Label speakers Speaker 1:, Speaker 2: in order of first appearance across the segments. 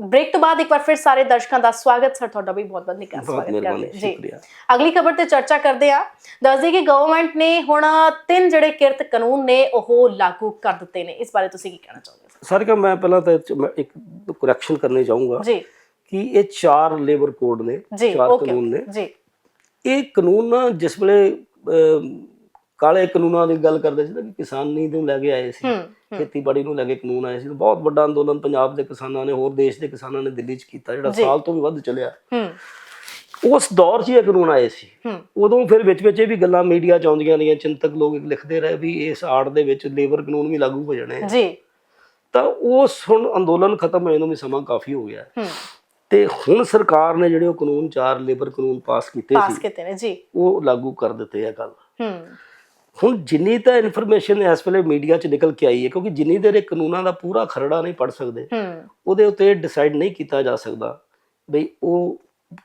Speaker 1: Break ਤੋਂ ਬਾਅਦ ਇੱਕ ਵਾਰ ਫਿਰ ਸਾਰੇ ਦਰਸ਼ਕਾਂ ਦਾ ਸਵਾਗਤ ਸਰ ਤੁਹਾਡਾ ਵੀ ਬਹੁਤ ਬਹੁਤ ਨਿੱਘਾ ਸਵਾਗਤ ਕਰਦੇ ਜੀ। ਅਗਲੀ ਖਬਰ ਤੇ ਚਰਚਾ ਕਰਦੇ ਆ ਦੱਸਦੇ ਕਿ ਗਵਰਨਮੈਂਟ ਨੇ ਹੁਣ ਤਿੰਨ ਜਿਹੜੇ ਕਿਰਤ ਕਾਨੂੰਨ ਨੇ ਉਹ ਲਾਗੂ ਕਰ ਦਿੱਤੇ ਨੇ। ਇਸ ਬਾਰੇ ਤੁਸੀਂ ਕੀ ਕਹਿਣਾ ਚਾਹੁੰਦੇ ਹੋ
Speaker 2: ਸਾਰੇ ਕਾ ਮੈਂ ਪਹਿਲਾਂ ਤਾਂ ਇੱਕ ਕਰੈਕਸ਼ਨ ਕਰਨੀ ਚਾਹੂੰਗਾ
Speaker 1: ਜੀ।
Speaker 2: ਕਿ ਇਹ ਚਾਰ ਲੇਬਰ ਕੋਡ ਨੇ ਚਾਰ ਕਾਨੂੰਨ ਨੇ।
Speaker 1: ਜੀ।
Speaker 2: ਇਹ ਕਾਨੂੰਨ ਨਾ ਜਿਸ ਵੇਲੇ ਕਾਲੇ ਕਾਨੂੰਨਾਂ ਦੀ ਗੱਲ ਕਰਦੇ ਸੀ ਕਿ ਕਿਸਾਨੀ ਨੂੰ ਲੈ ਕੇ ਆਏ ਸੀ।
Speaker 1: ਹੂੰ।
Speaker 2: ਖੇਤੀਬਾੜੀ ਨੂੰ ਲੈ ਕੇ ਕਾਨੂੰਨ ਆਏ ਸੀ। ਬਹੁਤ ਵੱਡਾ ਅੰਦੋਲਨ ਪੰਜਾਬ ਦੇ ਕਿਸਾਨਾਂ ਨੇ ਹੋਰ ਦੇਸ਼ ਦੇ ਕਿਸਾਨਾਂ ਨੇ ਦਿੱਲੀ 'ਚ ਕੀਤਾ ਜਿਹੜਾ। ਸਾਲ ਤੋਂ ਵੀ ਵੱਧ ਚੱਲਿਆ।
Speaker 1: ਹੂੰ।
Speaker 2: ਉਸ ਦੌਰ 'ਚ ਇਹ ਕਾਨੂੰਨ ਆਏ ਸੀ। ਉਦੋਂ ਫਿਰ ਵਿੱਚ ਵਿੱਚ ਇਹ ਵੀ ਗੱਲਾਂ ਮੀਡੀਆ 'ਚ ਆਉਂਦੀਆਂ ਰਹੀਆਂ ਚਿੰਤਕ ਲੋਕ ਲਿਖਦੇ ਰਹੇ ਵੀ ਇਸ ਆੜ ਦੇ ਵਿੱਚ ਲੇਬਰ ਕਾਨੂੰਨ ਵੀ ਲਾਗੂ ਹੋ ਜਾਣੇ
Speaker 1: ਜੀ।
Speaker 2: ਤਾਂ ਉਸ ਹੁਣ ਅੰਦੋਲਨ ਖਤਮ ਹੋਏ ਨੂੰ ਵੀ ਸਮਾਂ ਕਾਫੀ ਹੋ ਗਿਆ। ਤੇ ਹੁਣ ਸਰਕਾਰ ਨੇ ਜਿਹੜੇ ਉਹ ਕਾਨੂੰਨ ਚਾਰ ਲੇਬਰ ਕਾਨੂੰਨ ਪਾਸ ਕੀਤੇ
Speaker 1: ਪਾਸ
Speaker 2: ਸੀ
Speaker 1: ਕੀਤੇ ਨੇ ਜੀ।
Speaker 2: ਉਹ ਲਾਗੂ ਕਰ ਦਿੱਤੇ ਆ ਕੱਲ
Speaker 1: ਹੂੰ।
Speaker 2: ਹੁਣ ਜਿੰਨੀ ਤਾਂ ਇਨਫੋਰਮੇਸ਼ਨ ਇਸ ਵੇਲੇ ਮੀਡੀਆ 'ਚ ਨਿਕਲ ਕੇ ਆਈ ਹੈ ਕਿਉਂਕਿ ਜਿੰਨੀ ਦੇਰ ਇਹ ਕਾਨੂੰਨਾਂ ਦਾ ਪੂਰਾ ਖਰੜਾ ਨਹੀਂ ਪੜ ਸਕਦੇ ਉਹਦੇ ਉੱਤੇ ਡਿਸਾਈਡ ਨਹੀਂ ਕੀਤਾ ਜਾ ਸਕਦਾ ਬਈ ਉਹ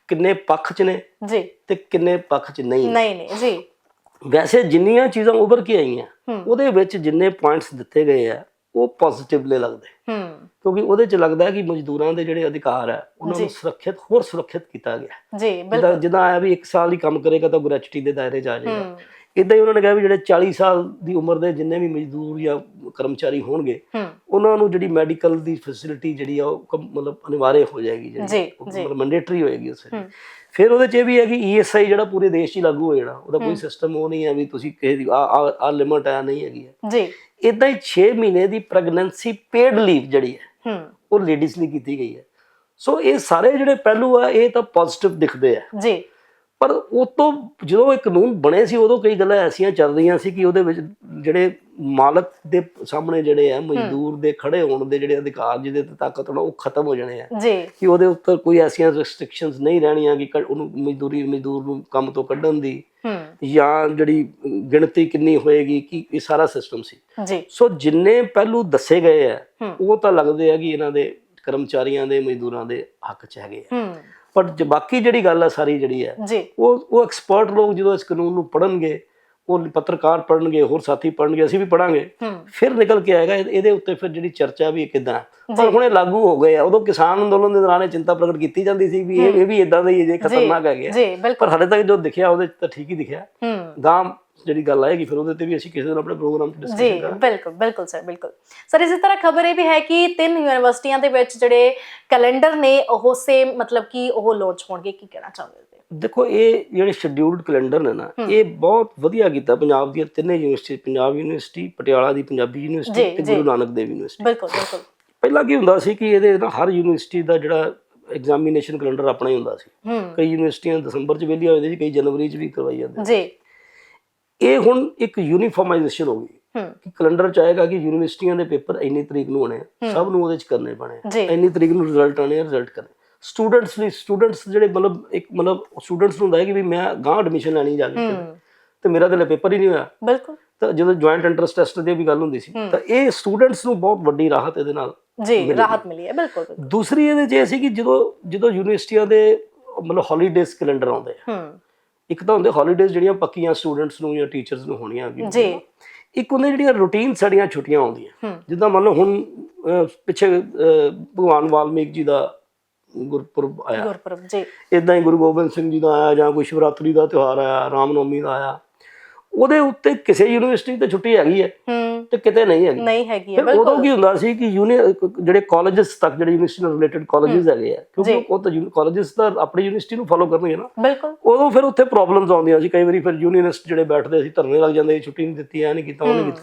Speaker 2: ਕਿੰਨੇ ਪੱਖ 'ਚ ਨੇ
Speaker 1: ਜੀ।
Speaker 2: ਤੇ ਕਿੰਨੇ ਪੱਖ 'ਚ ਨਹੀਂ
Speaker 1: ਨਹੀਂ ਨਹੀਂ ਜੀ।
Speaker 2: ਵੈਸੇ ਜਿੰਨੀਆਂ ਚੀਜ਼ਾਂ ਉੱਭਰ ਕੇ ਆਈਆਂ ਉਹਦੇ ਵਿੱਚ ਜਿੰਨੇ ਪੁਆਇੰਟਸ ਦਿੱਤੇ ਗਏ ਆ ਉਹ ਪੋਜ਼ਿਟਿਵਲੀ ਲੱਗਦੇ।
Speaker 1: ਹੂੰ।
Speaker 2: ਕਿਉਂਕਿ ਉਹਦੇ 'ਚ ਲੱਗਦਾ ਹੈ ਕਿ ਮਜ਼ਦੂਰਾਂ ਦੇ ਜਿਹੜੇ ਅਧਿਕਾਰ ਆ ਉਹਨਾਂ ਨੂੰ
Speaker 1: ਜੀ।
Speaker 2: ਸੁਰੱਖਿਅਤ ਹੋਰ ਸੁਰੱਖਿਅਤ ਕੀਤਾ ਗਿਆ।
Speaker 1: ਜੀ
Speaker 2: ਜਿੱਦਾਂ
Speaker 1: ਬਿਲਕੁਲ।
Speaker 2: ਜਿੱਦਾਂ ਆਇਆ ਵੀ 1 ਸਾਲ ਹੀ ਕੰਮ ਕਰੇਗਾ ਤਾਂ ਗ੍ਰੈਚੁਟੀ ਦੇ ਦਾਇਰੇ 'ਚ ਆ ਜਾਏਗਾ। ਇਦਾਂ ਹੀ ਉਹਨਾਂ ਨੇ ਕਿਹਾ ਵੀ ਜਿਹੜੇ 40 ਸਾਲ ਦੀ ਉਮਰ ਦੇ ਜਿੰਨੇ ਵੀ ਮਜ਼ਦੂਰ ਜਾਂ ਕਰਮਚਾਰੀ ਹੋਣਗੇ ਉਹਨਾਂ ਨੂੰ ਜਿਹੜੀ ਮੈਡੀਕਲ ਦੀ ਫੈਸਿਲਿਟੀ ਜਿਹੜੀ ਆ ਉਹ ਮਤਲਬ ਅਨਿਵਾර්य ਹੋ ਜਾਏਗੀ
Speaker 1: ਜੀ,
Speaker 2: ਜਿਹੜੀ। ਮਤਲਬ ਮੈਂਡੇਟਰੀ ਹੋਏਗੀ ਉਸ। ਫਿਰ ਉਹਦੇ 'ਚ ਇਹ ਵੀ ਹੈ ਕਿ ਈਐਸਆਈ ਜਿਹੜਾ ਪੂਰੇ ਦੇਸ਼ 'ਚ ਲਾਗੂ ਹੋ ਜਾਣਾ ਉਹਦਾ ਕੋਈ ਸਿਸਟਮ ਉਹ ਨਹੀਂ ਹੈ ਵੀ ਤੁਸੀਂ ਕਿਸੇ ਦੀ ਆ ਆ ਲਿਮਟ ਆ ਨਹੀਂ ਹੈਗੀ
Speaker 1: ਜੀ।
Speaker 2: ਇਦਾਂ ਹੀ 6 ਮਹੀਨੇ ਦੀ ਪ੍ਰੈਗਨੈਂਸੀ ਪੇਡ ਲੀਵ ਜਿਹੜੀ ਹੂੰ ਉਹ ਲੇਡੀਜ਼ ਲਈ ਕੀਤੀ ਗਈ ਹੈ। ਸੋ ਇਹ ਸਾਰੇ ਜਿਹੜੇ ਪਹਿਲੂ ਆ ਇਹ ਤਾਂ ਪੋਜ਼ਿਟਿਵ ਦਿਖਦੇ ਆ।
Speaker 1: ਜੀ।
Speaker 2: ਪਰ ਉਹ ਤੋਂ ਜਦੋਂ ਇਹ ਕਾਨੂੰਨ ਬਣੇ ਸੀ ਉਦੋਂ ਕਈ ਗੱਲਾਂ ਐਸੀਆਂ ਚੱਲ ਰਹੀਆਂ ਸੀ ਕਿ ਉਹਦੇ ਵਿੱਚ ਜਿਹੜੇ ਮਾਲਕ ਦੇ ਸਾਹਮਣੇ ਜਿਹੜੇ ਆ ਮਜ਼ਦੂਰ ਦੇ ਖੜੇ ਹੋਣ ਦੇ ਜਿਹੜੇ ਅਧਿਕਾਰ ਜਿਹਦੇ ਤੇ ਤਾਕਤ ਹੋਣਾ ਉਹ ਖਤਮ ਹੋ ਜਾਣੇ ਆ।
Speaker 1: ਜੀ।
Speaker 2: ਕਿ ਉਹਦੇ ਉੱਤੇ ਕੋਈ ਐਸੀਆਂ ਰੈਸਟ੍ਰਿਕਸ਼ਨਸ ਨਹੀਂ ਰਹਿਣੀਆਂ ਕਿ ਉਹਨੂੰ ਮਜ਼ਦੂਰੀ ਮਜ਼ਦੂਰ ਨੂੰ ਕੰਮ ਤੋਂ ਕੱਢਣ ਦੀ। ਜਾਂ ਜਿਹੜੀ ਗਿਣਤੀ ਕਿੰਨੀ ਹੋਏਗੀ ਕਿ ਇਹ ਸਾਰਾ ਸਿਸਟਮ ਸੀ।
Speaker 1: ਜੀ।
Speaker 2: ਸੋ ਜਿੰਨੇ ਪਹਿਲੂ ਦੱਸੇ ਗਏ ਆ। ਉਹ ਤਾਂ ਲੱਗਦੇ ਆ ਕਿ ਇਹਨਾਂ ਦੇ ਕਰਮਚਾਰੀਆਂ ਦੇ ਮਜ਼ਦੂਰਾਂ ਦੇ ਹੱਕ 'ਚ ਹੈਗੇ ਆ।
Speaker 1: ਹੂੰ।
Speaker 2: ਪਰ ਜ- ਬਾਕੀ ਜਿਹੜੀ ਗੱਲ ਆ ਸਾਰੀ ਜਿਹੜੀ ਹੈ ਉਹ ਉਹ ਐਕਸਪਰਟ ਲੋਕ ਜਦੋਂ ਇਸ ਕਾਨੂੰਨ ਨੂੰ ਪੜਨਗੇ ਉਹ ਪੱਤਰਕਾਰ ਪੜਨਗੇ ਹੋਰ ਸਾਥੀ ਪੜਨਗੇ ਅਸੀਂ ਵੀ ਪੜਾਂਗੇ
Speaker 1: ਹੂੰ।
Speaker 2: ਫਿਰ ਨਿਕਲ ਕੇ ਆਏਗਾ ਇਹ- ਇਹਦੇ ਉੱਤੇ ਫਿਰ ਜਿਹੜੀ ਚਰਚਾ ਵੀ ਕਿਦਾਂ। ਪਰ ਹੁਣ ਇਹ ਲਾਗੂ ਹੋ ਗਏ ਆ। ਉਦੋਂ ਕਿਸਾਨ ਅੰਦੋਲਨ ਦੇ ਦੌਰਾਨ ਇਹ ਚਿੰਤਾ ਪ੍ਰਗਟ ਕੀਤੀ ਜਾਂਦੀ ਸੀ ਵੀ ਇਹ ਇਹ ਵੀ ਇਦਾਂ ਦਾ ਹੀ ਹੈ ਜੇ ਖਤਰਨਾਕ
Speaker 1: ਬਿਲਕੁਲ।
Speaker 2: ਪਰ ਹਾਲੇ ਤੱਕ ਜੋ ਦਿਖਿਆ ਉਹਦੇ ਤਾਂ ਠੀਕ ਹੀ ਦਿਖਿਆ।
Speaker 1: ਹੂੰ।
Speaker 2: ਗਾਂ ਜਿਹੜੀ ਗੱਲ ਆਏਗੀ ਫਿਰ ਉਹਦੇ ਤੇ ਵੀ ਅਸੀਂ ਕਿਸੇ ਦਿਨ ਆਪਣੇ ਪ੍ਰੋਗਰਾਮ 'ਚ
Speaker 1: ਜੀ
Speaker 2: ਡਿਸਕਸ਼ਨ ਕਰਾਂਗੇ।
Speaker 1: ਬਿਲਕੁਲ ਬਿਲਕੁਲ ਸਰ ਬਿਲਕੁਲ। ਸਰ ਇਸੇ ਤਰ੍ਹਾਂ ਖਬਰ ਇਹ ਵੀ ਹੈ ਕਿ ਤਿੰਨ ਯੂਨੀਵਰਸਿਟੀਆਂ ਦੇ ਵਿੱਚ ਜਿਹੜੇ ਕੈਲੰਡਰ ਨੇ ਉਹ ਸੇਮ ਮਤਲਬ ਕਿ ਉਹ ਲਾਂਚ ਹੋਣਗੇ ਕੀ ਕਹਿਣਾ ਚਾਹੁੰਦੇ ਹੋ
Speaker 2: ਦੇਖੋ ਇਹ ਜਿਹੜੇ ਸ਼ਡਿਊਲਡ ਕੈਲੰਡਰ ਨੇ ਨਾ ਇਹ ਬਹੁਤ ਵਧੀਆ ਕੀਤਾ ਪੰਜਾਬ ਦੀਆਂ ਤਿੰਨੇ ਯੂਨੀਵਰਸਿਟੀ ਪੰਜਾਬ ਯੂਨੀਵਰਸਿਟੀ ਪਟਿਆਲਾ ਦੀ ਪੰਜਾਬੀ
Speaker 1: ਜੀ,
Speaker 2: ਯੂਨੀਵਰਸਿਟੀ ਤੇ
Speaker 1: ਜੀ।
Speaker 2: ਗੁਰੂ ਨਾਨਕ ਦੇਵ ਯੂਨੀਵਰਸਿਟੀ
Speaker 1: ਬਿਲਕੁਲ ਬਿਲਕੁਲ।
Speaker 2: ਪਹਿਲਾਂ ਕੀ ਹੁੰਦਾ ਸੀ ਕਿ ਇਹਦੇ ਨਾਲ ਹਰ ਯੂਨੀਵਰਸਿਟੀ ਦਾ ਜਿਹੜਾ ਐਗਜ਼ਾਮੀਨੇਸ਼ਨ ਕੈਲੰਡਰ ਆਪਣਾ ਹੀ ਹੁੰਦਾ ਸੀ।
Speaker 1: ਹੂੰ।
Speaker 2: ਕਈ ਯੂਨੀਵਰਸਿਟੀਆਂ ਦਸੰਬਰ 'ਚ ਵਿਹਲੀਆਂ ਹੋ ਜਾਂਦੀਆਂ ਸੀ ਕਈ ਜਨਵਰੀ 'ਚ ਵੀ ਕਰਵਾਈ ਜਾਂਦੇ
Speaker 1: ਜੀ।
Speaker 2: ਇਹ ਹੁਣ ਇੱਕ ਯੂਨੀਫਾਰਮਾਈਜੇਸ਼ਨ ਹੋ ਗਈ
Speaker 1: ਹੂੰ
Speaker 2: ਕਿ ਕੈਲੰਡਰ ਚ ਆਏਗਾ ਕਿ ਯੂਨੀਵਰਸਿਟੀਆਂ ਦੇ ਪੇਪਰ ਇੰਨੀ ਤਰੀਕ ਨੂੰ ਹੋਣੇ ਆ। ਸਭ ਨੂੰ ਉਹਦੇ ਚ ਕਰਨੇ ਪੈਣੇ। ਇੰਨੀ ਤਰੀਕ ਨੂੰ ਰਿਜ਼ਲਟ ਆਣੇ ਆ ਰਿਜ਼ਲਟ ਕਰਨੇ ਸਟੂਡੈਂਟਸ ਲਈ ਸਟੂਡੈਂਟਸ ਜਿਹੜੇ ਮਤਲਬ ਇੱਕ ਮਤਲਬ ਸਟੂਡੈਂਟਸ ਨੂੰ ਹੁੰਦਾ ਹੈ ਕਿ ਵੀ ਮੈਂ ਗਾਂ ਐਡਮਿਸ਼ਨ ਲੈਣੀ ਜਾ ਕੇ ਤੇ ਮੇਰਾ ਤਾਂ ਪੇਪਰ ਹੀ ਨਹੀਂ ਹੋਇਆ।
Speaker 1: ਬਿਲਕੁਲ।
Speaker 2: ਤਾਂ ਜਦੋਂ ਜੁਆਇੰਟ ਇੰਟਰਸਟ ਟੈਸਟ ਦੀ ਵੀ ਗੱਲ ਹੁੰਦੀ ਸੀ ਤਾਂ ਇਹ ਸਟੂਡੈਂਟਸ ਨੂੰ ਬਹੁਤ ਵੱਡੀ ਰਾਹਤ ਇਹਦੇ ਨਾਲ
Speaker 1: ਜੀ ਰਾਹਤ ਮਿਲੀ ਹੈ ਬਿਲਕੁਲ।
Speaker 2: ਦੂਸਰੀ ਇਹਦੇ ਚ ਇਹ ਸੀ ਕਿ ਜਦੋਂ ਜਦੋਂ ਯੂਨੀਵਰਸਿਟੀਆਂ ਦੇ ਮਤਲਬ ਹੌਲੀਡੇਜ਼ ਕੈਲੰਡਰ ਆਉਂਦੇ ਆ ਇੱਕ ਤਾਂ ਹੁੰਦੇ ਹੌਲੀਡੇਜ਼ ਜਿਹੜੀਆਂ ਪੱਕੀਆਂ ਸਟੂਡੈਂਟਸ ਨੂੰ ਜਾਂ ਟੀਚਰਸ ਨੂੰ ਹੋਣੀਆਂ ਅੱਗੇ
Speaker 1: ਜੀ।
Speaker 2: ਇੱਕ ਹੁੰਦੇ ਜਿਹੜੀਆਂ ਰੂਟੀਨ ਸਾਡੀਆਂ ਛੁੱਟੀਆਂ ਆਉਂਦੀਆਂ। ਜਿੱਦਾਂ ਮੰਨ ਲਓ ਹੁਣ ਪਿੱਛੇ ਭਗਵਾਨ ਵਾਲਮੀਕ ਜੀ ਦਾ ਗੁਰਪੁਰਬ ਆਇਆ।
Speaker 1: ਗੁਰਪੁਰਬ ਜੀ।
Speaker 2: ਇਦਾਂ ਹੀ ਗੁਰੂ ਗੋਬਿੰਦ ਸਿੰਘ ਜੀ ਦਾ ਆਇਆ ਜਾਂ ਕੋਈ ਸ਼ਿਵਰਾਤਰੀ ਦਾ ਤਿਉਹਾਰ ਆਇਆ ਰਾਮਨੌਮੀ ਦਾ ਆਇਆ। ਉਹਦੇ ਉੱਤੇ ਕਿਸੇ ਯੂਨੀਵਰਸਿਟੀ ਤੇ ਛੁੱਟੀ ਹੈਗੀ ਹੈ
Speaker 1: ਹੂੰ।
Speaker 2: ਤੇ ਕਿਤੇ ਨਹੀਂ ਹੈਗੀ।
Speaker 1: ਨਹੀਂ ਹੈਗੀ
Speaker 2: ਫਿਰ ਉਦੋਂ ਕੀ ਹੁੰਦਾ ਸੀ ਕਿ ਯੂਨੀ ਜਿਹੜੇ ਕਾਲਜਸ ਤੱਕ ਜਿਹੜੇ ਯੂਨੀਵਰਸਿਟੀ ਨਾਲ ਰਿਲੇਟਡ ਕਾਲਜਸ ਹੈਗੇ ਆ ਕਿਉਂਕਿ। ਉਹ ਤਾਂ ਕਾਲਜਸ ਤਾਂ ਆਪਣੀ ਯੂਨੀਵਰਸਿਟੀ ਨੂੰ ਫਾਲੋ ਕਰਨਗੇ ਨਾ।
Speaker 1: ਬਿਲਕੁਲ।
Speaker 2: ਉਦੋਂ ਫਿਰ ਉੱਥੇ ਪ੍ਰੋਬਲਮਸ ਆਉਂਦੀਆਂ ਸੀ ਕਈ ਵਾਰੀ ਫਿਰ ਯੂਨੀਅਨਿਸਟ ਜਿਹੜੇ ਬੈਠਦੇ ਸੀ ਧਰਨੇ ਲੱਗ ਜਾਂਦੇ ਛੁੱਟੀ ਨਹੀਂ ਦਿੱਤੀ ਐ ਨਹੀਂ ਕੀਤਾ ਉਹ ਨਹੀਂ ਕੀਤਾ।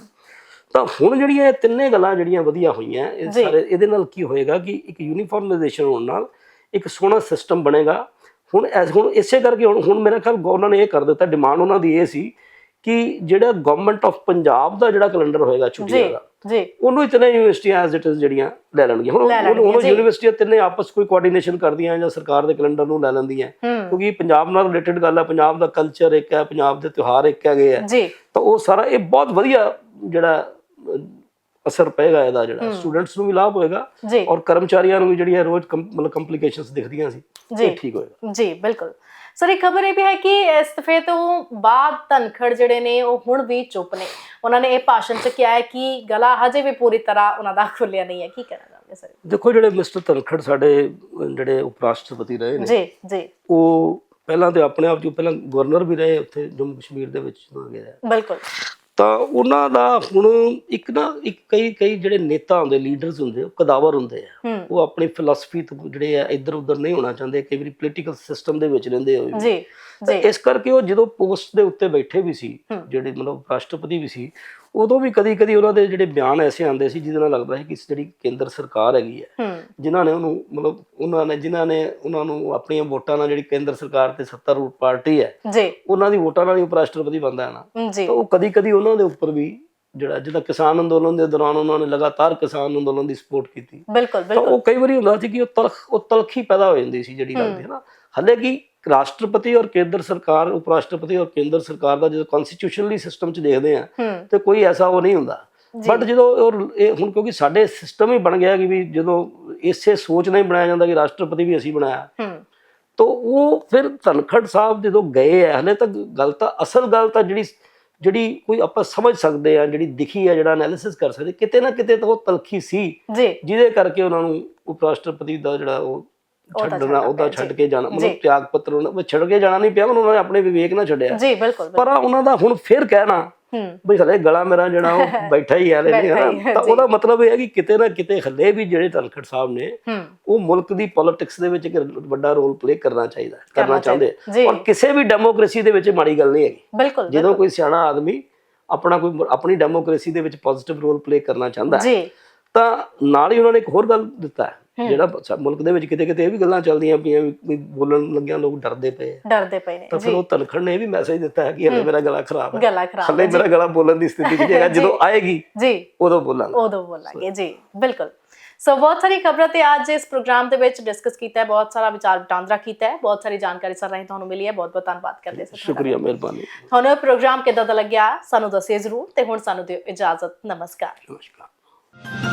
Speaker 2: ਤਾਂ ਹੁਣ ਜਿਹੜੀਆਂ ਇਹ ਤਿੰਨੇ ਗੱਲਾਂ ਜਿਹੜੀਆਂ ਵਧੀਆ ਹੋਈਆਂ ਇਹ। ਸਾਰੇ ਇਹਦੇ ਨਾਲ ਕੀ ਹੋਏਗਾ ਕਿ ਇੱਕ ਯੂਨੀਫਾਰਮਾਈਜੇਸ਼ਨ ਹੋਣ ਨਾਲ ਇੱਕ ਸੋਹਣਾ ਸਿਸਟਮ ਬਣੇਗਾ। ਹੁਣ ਐਸ ਹੁਣ ਇਸੇ ਕਰਕੇ ਹੁਣ ਹੁਣ ਮੇਰਾ ਖਿਆਲ ਉਹਨਾਂ ਨੇ ਇਹ ਕਰ ਦਿੱਤਾ ਡਿਮਾਂਡ ਉਹਨਾਂ ਦੀ ਇਹ ਸੀ ਕਿ ਜਿਹੜਾ ਗਵਰਨਮੈਂਟ ਆਫ ਪੰਜਾਬ ਦਾ ਜਿਹੜਾ ਕੈਲੰਡਰ ਹੋਏਗਾ ਛੁੱਟੀਆਂ ਦਾ
Speaker 1: ਜੀ।
Speaker 2: ਉਹਨੂੰ ਇਤਨੇ ਯੂਨੀਵਰਸਿਟੀਆਂ ਐਜ਼ ਇਟ ਇਜ਼ ਜਿਹੜੀਆਂ ਲੈ ਲੈਣਗੀਆਂ। ਹੁਣ
Speaker 1: ਜੀ।
Speaker 2: ਯੂਨੀਵਰਸਿਟੀਆਂ ਤਿੰਨੇ ਆਪਸ ਕੋਈ ਕੋਆਰਡੀਨੇਸ਼ਨ ਕਰਦੀਆਂ ਜਾਂ ਸਰਕਾਰ ਦੇ ਕੈਲੰਡਰ ਨੂੰ ਲੈ ਲੈਂਦੀਆਂ। ਕਿਉਂਕਿ ਪੰਜਾਬ ਨਾਲ ਰਿਲੇਟਡ ਗੱਲ ਹੈ ਪੰਜਾਬ ਦਾ ਕਲਚਰ ਇੱਕ ਹੈ ਪੰਜਾਬ ਦੇ ਤਿਉਹਾਰ ਇੱਕ ਹੈਗੇ ਆ।
Speaker 1: ਜੀ।
Speaker 2: ਤਾਂ ਉਹ ਸਾਰਾ ਇਹ ਬਹੁਤ ਵਧੀਆ ਜਿਹੜਾ ਅਸਰ ਪਏਗਾ ਇਹਦਾ ਜਿਹੜਾ ਸਟੂਡੈਂਟਸ ਨੂੰ ਵੀ ਲਾਭ ਹੋਏਗਾ ਔਰ ਕਰਮਚਾਰੀਆਂ ਨੂੰ ਵੀ ਜਿਹੜੀਆਂ ਰੋਜ਼ ਕੰ- ਮਤਲਬ ਕੰਪਲਿਕੇਸ਼ਨਸ ਦਿਖਦੀਆਂ ਸੀ। ਇਹ ਠੀਕ ਹੋਏਗਾ।
Speaker 1: ਜੀ ਬਿਲਕੁਲ। ਸਰ ਇੱਕ ਖਬਰ ਇਹ ਵੀ ਹੈ ਕਿ ਇਸਤਫੇ ਤੋਂ ਬਾਅਦ ਧਨਖੜ ਜਿਹੜੇ ਨੇ ਉਹ ਹੁਣ ਵੀ ਚੁੱਪ ਨੇ। ਉਹਨਾਂ ਨੇ ਇਹ ਭਾਸ਼ਣ ਚ ਕਿਹਾ ਹੈ ਕਿ ਗਲਾ ਹਜੇ ਵੀ ਪੂਰੀ ਤਰ੍ਹਾਂ ਉਹਨਾਂ ਦਾ ਖੁੱਲਿਆ ਨਹੀਂ ਹੈ। ਕੀ ਕਹਿਣਾ ਚਾਹੁੰਦੇ ਸਰ?
Speaker 2: ਦੇਖੋ ਜਿਹੜੇ ਮਿਸਟਰ ਧਨਖੜ ਸਾਡੇ ਜਿਹੜੇ ਉਪ ਰਾਸ਼ਟਰਪਤੀ ਰਹੇ ਨੇ
Speaker 1: ਜੀ ਜੀ।
Speaker 2: ਉਹ ਪਹਿਲਾਂ ਤੇ ਆਪਣੇ ਆਪ ਜੋ ਪਹਿਲਾਂ ਗਵਰਨਰ ਵੀ ਰਹੇ ਉੱਥੇ ਜੰਮੂ ਕਸ਼ਮੀਰ ਦੇ ਵਿੱਚ ਗਏ
Speaker 1: ਬਿਲਕੁਲ।
Speaker 2: ਤਾਂ ਉਹਨਾਂ ਦਾ ਹੁਣ ਇੱਕ ਨਾ ਇੱਕ ਕਈ ਕਈ ਜਿਹੜੇ ਨੇਤਾ ਹੁੰਦੇ ਲੀਡਰਸ ਹੁੰਦੇ ਉਹ ਕਦਾਵਰ ਹੁੰਦੇ ਆ।
Speaker 1: ਹੂੰ।
Speaker 2: ਉਹ ਆਪਣੀ ਫਿਲਾਸਫੀ ਤੋਂ ਜਿਹੜੇ ਆ ਇੱਧਰ ਉੱਧਰ ਨਹੀਂ ਹੋਣਾ ਚਾਹੁੰਦੇ ਕਈ ਵਾਰੀ ਪੋਲੀਟੀਕਲ ਸਿਸਟਮ ਦੇ ਵਿੱਚ ਰਹਿੰਦੇ ਹੋਏ
Speaker 1: ਜੀ
Speaker 2: ਇਸ ਕਰਕੇ ਉਹ ਜਦੋਂ ਪੋਸਟ ਦੇ ਉੱਤੇ ਬੈਠੇ ਵੀ ਸੀ
Speaker 1: ਹੂੰ।
Speaker 2: ਜਿਹੜੇ ਮਤਲਬ ਰਾਸ਼ਟਰਪਤੀ ਵੀ ਸੀ ਉਦੋਂ ਵੀ ਕਦੀ ਕਦੀ ਉਹਨਾਂ ਦੇ ਜਿਹੜੇ ਬਿਆਨ ਐਸੇ ਆਉਂਦੇ ਸੀ ਜਿਹਦੇ ਨਾਲ ਲੱਗਦਾ ਸੀ ਕਿ ਜਿਹੜੀ ਕੇਂਦਰ ਸਰਕਾਰ ਹੈਗੀ ਹੈ ਜਿਨ੍ਹਾਂ ਨੇ ਉਹਨੂੰ ਮਤਲਬ ਉਹਨਾਂ ਨੇ ਜਿਨ੍ਹਾਂ ਨੇ ਉਹਨਾਂ ਨੂੰ ਆਪਣੀਆਂ ਵੋਟਾਂ ਨਾਲ ਜਿਹੜੀ ਕੇਂਦਰ ਸਰਕਾਰ ਤੇ ਸੱਤਾਰੂੜ ਪਾਰਟੀ ਹੈ
Speaker 1: ਜੀ।
Speaker 2: ਉਹਨਾਂ ਦੀ ਵੋਟਾਂ ਨਾਲ ਹੀ ਉਪ ਰਾਸ਼ਟਰਪਤੀ ਬਣਦਾ ਹੈ ਨਾ। ਤਾਂ ਉਹ ਕਦੀ ਕਦੀ ਉਹਨਾਂ ਦੇ ਉੱਪਰ ਵੀ ਜਿਹੜਾ ਜਿਹਦਾ ਕਿਸਾਨ ਅੰਦੋਲਨ ਦੇ ਦੌਰਾਨ ਉਹਨਾਂ ਨੇ ਲਗਾਤਾਰ ਕਿਸਾਨ ਅੰਦੋਲਨ ਦੀ ਸਪੋਰਟ ਕੀਤੀ।
Speaker 1: ਬਿਲਕੁਲ ਬਿਲਕੁਲ
Speaker 2: ਉਹ ਕਈ ਵਾਰੀ ਹੁੰਦਾ ਸੀ ਕਿ ਉਹ ਤਲਖ ਉਹ ਤਲਖੀ ਪੈਦਾ ਹੋ ਜਾਂਦੀ ਸੀ ਜਿਹੜੀ ਲੱਗਦੀ ਹੈ ਨਾ। ਹਲੇ ਕਿ ਰਾਸ਼ਟਰਪਤੀ ਔਰ ਕੇਂਦਰ ਸਰਕਾਰ ਉਪ ਰਾਸ਼ਟਰਪਤੀ ਔਰ ਕੇਂਦਰ ਸਰਕਾਰ ਦਾ ਜਦੋਂ ਕਨਸਟੀਟਿਊਸ਼ਨਲੀ ਸਿਸਟਮ 'ਚ ਦੇਖਦੇ ਆ ਤੇ ਕੋਈ ਐਸਾ ਉਹ ਨਹੀਂ ਹੁੰਦਾ। ਬਟ ਜਦੋਂ ਔਰ ਇਹ ਹੁਣ ਕਿਉਂਕਿ ਸਾਡੇ ਸਿਸਟਮ ਹੀ ਬਣ ਗਿਆ ਕਿ ਵੀ ਜਦੋਂ ਇਸੇ ਸੋਚ ਨਾਲ ਹੀ ਬਣਾਇਆ ਜਾਂਦਾ ਕਿ ਰਾਸ਼ਟਰਪਤੀ ਵੀ ਅਸੀਂ ਬਣਾਇਆ। ਤਾਂ ਉਹ ਫਿਰ ਧਨਖੜ ਸਾਹਿਬ ਜਦੋਂ ਗਏ ਆ ਹਲੇ ਤੱਕ ਗੱਲ ਤਾਂ ਅਸਲ ਗੱਲ ਤਾਂ ਜਿਹੜੀ ਜਿਹੜੀ ਕੋਈ ਆਪਾਂ ਸਮਝ ਸਕਦੇ ਆ ਜਿਹੜੀ ਦਿਖੀ ਆ ਜਿਹੜਾ ਐਨਾਲਿਸਿਸ ਕਰ ਸਕਦੇ ਕਿਤੇ ਨਾ ਕਿਤੇ ਤਾਂ ਉਹ ਤਲਖੀ ਸੀ। ਜਿਹਦੇ ਕਰਕੇ ਉਹਨਾਂ ਨੂੰ ਉਪ ਰਾਸ਼ਟਰਪਤੀ ਦਾ ਜਿਹੜਾ ਉਹ ਛੱਡਣਾ ਉਹਦਾ ਛੱਡ। ਕੇ ਜਾਣਾ। ਮਤਲਬ ਤਿਆਗ ਪੱਤਰ ਉਹਨਾਂ ਉਹ ਛੱਡ ਕੇ ਜਾਣਾ ਨਹੀਂ ਪਿਆ ਉਹਨਾਂ ਨੇ ਆਪਣੇ ਵਿਵੇਕ ਨਾਲ ਛੱਡਿਆ
Speaker 1: ਜੀ ਬਿਲਕੁਲ।
Speaker 2: ਪਰ ਉਹਨਾਂ ਦਾ ਹੁਣ ਫਿਰ ਕਹਿਣਾ
Speaker 1: ਹੂੰ
Speaker 2: ਬਈ ਹਲੇ ਗਲਾ ਮੇਰਾ ਜਿਹੜਾ ਉਹ ਬੈਠਾ ਹੀ ਹੈ ਨਹੀਂ
Speaker 1: ਹੀ
Speaker 2: ਤਾਂ। ਉਹਦਾ ਮਤਲਬ ਇਹ ਹੈ ਕਿ ਕਿਤੇ ਨਾ ਕਿਤੇ ਹਲੇ ਵੀ ਜਿਹੜੇ ਧਨਖੜ ਸਾਹਿਬ ਨੇ ਉਹ ਮੁਲਕ ਦੀ ਪੋਲਿਟਿਕਸ ਦੇ ਵਿੱਚ ਇੱਕ ਵੱਡਾ ਰੋਲ ਪਲੇ ਕਰਨਾ ਚਾਹੀਦਾ ਹੈ, ਕਰਨਾ ਚਾਹੁੰਦੇ। ਔਰ ਕਿਸੇ ਵੀ ਡੈਮੋਕ੍ਰੇਸੀ ਦੇ ਵਿੱਚ ਮਾੜੀ ਗੱਲ ਨਹੀਂ ਹੈਗੀ
Speaker 1: ਬਿਲਕੁਲ
Speaker 2: ਜਦੋਂ ਕੋਈ ਸਿਆਣਾ ਆਦਮੀ ਆਪਣਾ ਕੋਈ ਆਪਣੀ ਡੈਮੋਕ੍ਰੇਸੀ ਦੇ ਵਿੱਚ ਪੋਜ਼ਿਟਿਵ ਰੋਲ ਪਲੇ ਕਰਨਾ ਚਾਹੁੰਦਾ ਹੈ
Speaker 1: ਜੀ
Speaker 2: ਤਾਂ ਨਾਲ ਹੀ ਉਹਨਾਂ ਨੇ ਇੱਕ ਹੋਰ ਗੱਲ ਦਿੱਤਾ ਹੈ ਜਿਹੜਾ ਮੁਲਕ ਦੇ ਵਿੱਚ ਕਿਤੇ ਕਿਤੇ ਇਹ ਵੀ ਗੱਲਾਂ ਚੱਲਦੀਆਂ ਪਈਆਂ ਵੀ ਬੋਲਣ ਲੱਗਿਆਂ ਲੋਕ ਡਰਦੇ ਪਏ।
Speaker 1: ਡਰਦੇ ਪਏ ਨੇ
Speaker 2: ਤਾਂ ਫਿਰ ਉਹ ਧਨਖੜ ਨੇ ਇਹ ਵੀ ਮੈਸੇਜ ਦਿੱਤਾ ਹੈ ਕਿ ਹਲੇ ਮੇਰਾ ਗਲਾ ਖਰਾਬ ਹੈ।
Speaker 1: ਗਲਾ ਖਰਾਬ
Speaker 2: ਹਲੇ ਮੇਰਾ ਗਲਾ ਬੋਲਣ ਦੀ ਸਥਿਤੀ 'ਚ ਹੈਗਾ। ਜਦੋਂ ਆਏਗੀ
Speaker 1: ਜੀ।
Speaker 2: ਉਦੋਂ ਬੋਲਾਂਗਾ।
Speaker 1: ਉਦੋਂ ਬੋਲਾਂਗੇ ਜੀ। ਬਿਲਕੁਲ। ਸੋ ਬਹੁਤ ਸਾਰੀ ਖਬਰਾਂ ਤੇ ਅੱਜ ਇਸ ਪ੍ਰੋਗਰਾਮ ਦੇ ਵਿੱਚ ਡਿਸਕਸ ਕੀਤਾ ਹੈ। ਬਹੁਤ ਸਾਰਾ ਵਿਚਾਰ ਵਟਾਂਦਰਾ ਕੀਤਾ ਹੈ। ਬਹੁਤ ਸਾਰੀ ਜਾਣਕਾਰੀ ਸਰ ਰਾਹੀਂ ਤੁਹਾਨੂੰ ਮਿਲੀ ਹੈ। ਬਹੁਤ ਬਹੁਤ ਧੰਨਵਾਦ ਕਰਦੇ ਸਰ
Speaker 2: ਸ਼ੁਕਰੀਆ ਮਿਹਰਬਾਨੀ।
Speaker 1: ਤੁਹਾਨੂੰ ਇਹ ਪ੍ਰੋਗਰਾਮ ਕਿੱਦਾਂ ਦਾ ਲੱਗਿਆ? ਸਾਨੂੰ ਦੱਸਿਓ ਜ਼ਰੂਰ ਤੇ ਹੁਣ ਸਾਨੂੰ ਦਿਓ ਇਜਾਜ਼ਤ। ਨਮਸਕਾਰ।
Speaker 2: ਨਮਸਕਾਰ।